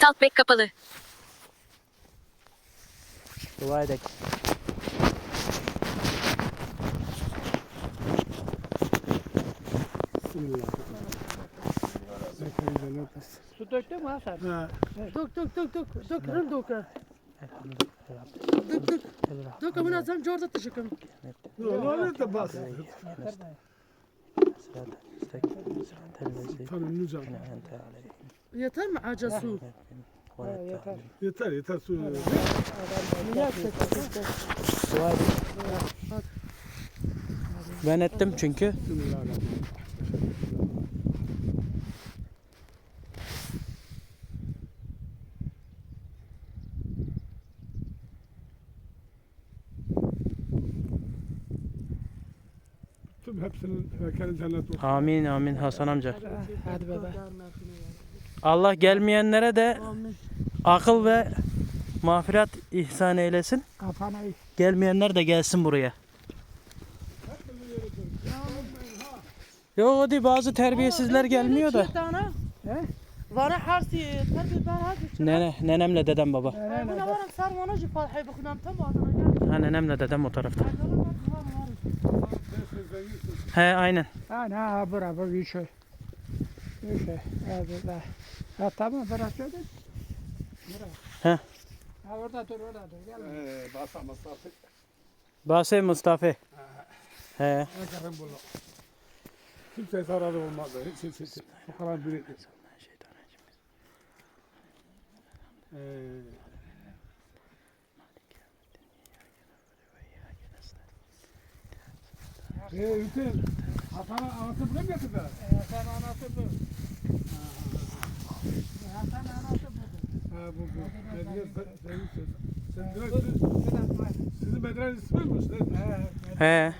Talkback kapalı. Dua edek. Su döktün mü Hasan? Ha. Dök dök dök dök. Dök hem dök. Dök dök. Dök ama nazam jorda tışıkım. Öyle de bas. Tamam Nuzan. Yeter mi aca su? Yeter yeter su. Dua edek. Ben ettim çünkü. Tüm hepsinin mekanı cennet olsun. Amin amin Hasan amca. Hadi bebe. Allah gelmeyenlere de akıl ve mağfiret ihsan eylesin. Kafana Gelmeyenler de gelsin buraya. Yok değil bazı terbiyesizler gelmiyor da. Vara ben hadi. Nene, nenemle dedem baba. Varım bakınam tam adına gel. Ha nenemle dedem o tarafta. He aynen. Ha ne ha bura bu bir şey. Bir şey. Hadi be. Ha tamam bırak öyle. He. Ha orada dur orada dur. Gel. Ee, basa masrafı. Basay Mustafa. He. Bakalım bunu. Kimseye zararı olmaz. Hiç hiç hiç. Bu kadar bir Ee, Ee, Hüseyin, Hasan'a anası buraya mı getirdiler? Sen anası bu. Hasan anası bu. Ha bu bu. Medine se- sevgi söz. Sen direkt siz, sizin Medine'nin ismi miymiş? Ne? He.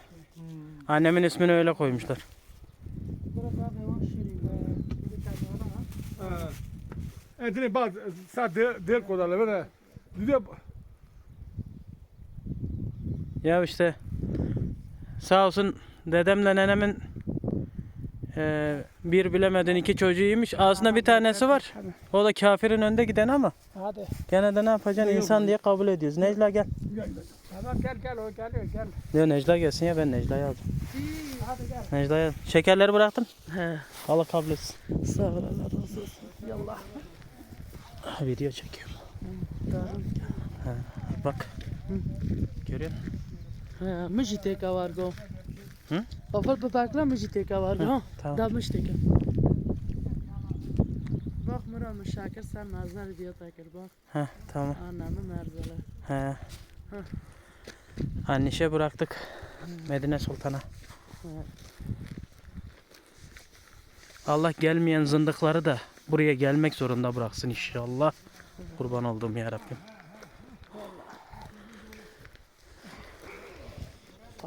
Annemin ismini öyle koymuşlar. Burada bir on şirin. Bir tane ona. Ha. Edine bak, sen de der kodalı böyle. Diyor, Ya işte sağ olsun dedemle nenemin e, bir bilemedin iki çocuğuymuş. Aslında bir tanesi var. O da kafirin önde giden ama Hadi. gene de ne yapacaksın insan diye kabul ediyoruz. Necla gel. Tamam gel gel o geliyor gel. Diyor Necla gelsin ya ben Necla'yı aldım. Hadi gel. Şekerleri bıraktım. He. Allah kabul etsin. Sağ ol Allah razı olsun. Yallah. Video çekiyorum. Bak. Görüyor musun? Hı? Afal papakla mıcı teka var go. Tamam. Da mıcı teka. Bak Murat Şakir sen nazar diye takir bak. Heh, tamam. Annemi merzele. He. Annişe bıraktık. Medine Sultan'a. Allah gelmeyen zındıkları da buraya gelmek zorunda bıraksın inşallah. Kurban olduğum ya Rabbim.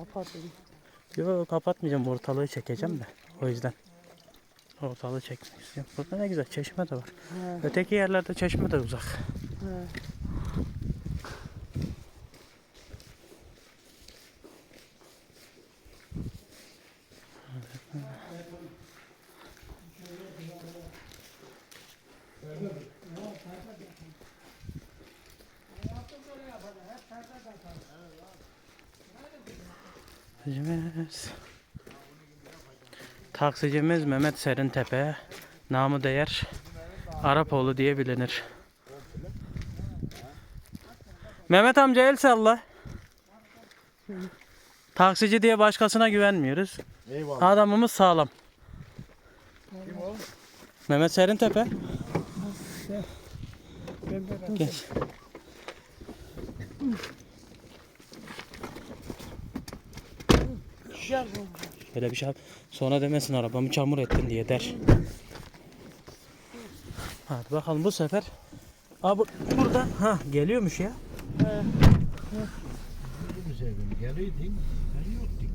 Kapat. Yok kapatmayacağım ortalığı çekeceğim de. O yüzden. Ortalığı çekmek istiyorum. Burada ne güzel çeşme de var. He, Öteki yerlerde çeşme de uzak. he. Taksicimiz. Taksicimiz Mehmet Serintepe. Namı değer Arapoğlu diye bilinir. Mehmet amca el salla. Taksici diye başkasına güvenmiyoruz. Adamımız sağlam. Mehmet Serintepe. Geç. Bu. Öyle bir şey. Sonra demesin arabamı çamur ettin diye der. Hadi bakalım bu sefer. Aa, bu, burada. Ha geliyormuş ya. Geliydin.